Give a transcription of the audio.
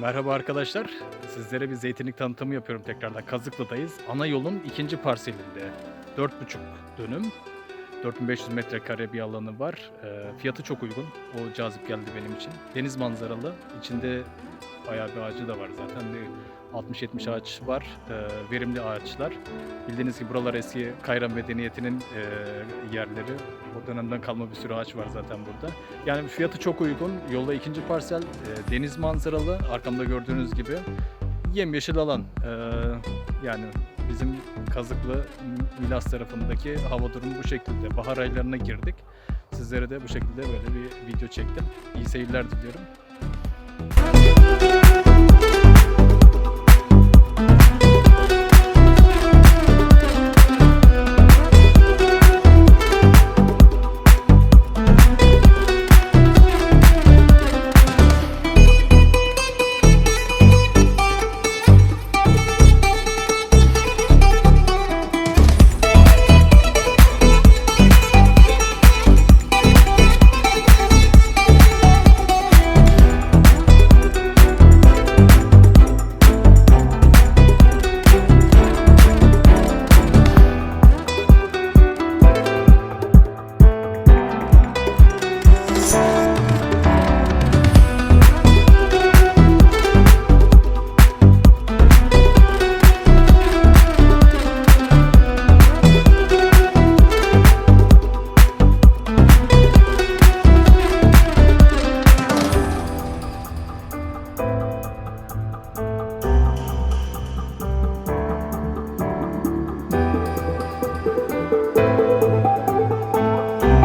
Merhaba arkadaşlar. Sizlere bir zeytinlik tanıtımı yapıyorum tekrardan. Kazıklı'dayız. Ana yolun ikinci parselinde 4,5 dönüm. 4500 metrekare bir alanı var. Ee, fiyatı çok uygun. O cazip geldi benim için. Deniz manzaralı. İçinde bayağı bir ağacı da var zaten. Bir 60-70 ağaç var. Ee, verimli ağaçlar. Bildiğiniz gibi buralar eski Kayran Medeniyeti'nin e, yerleri. O dönemden kalma bir sürü ağaç var zaten burada. Yani fiyatı çok uygun. Yolda ikinci parsel e, deniz manzaralı. Arkamda gördüğünüz gibi yemyeşil alan. E, yani bizim Kazıklı Milas tarafındaki hava durumu bu şekilde. Bahar aylarına girdik. Sizlere de bu şekilde böyle bir video çektim. İyi seyirler diliyorum.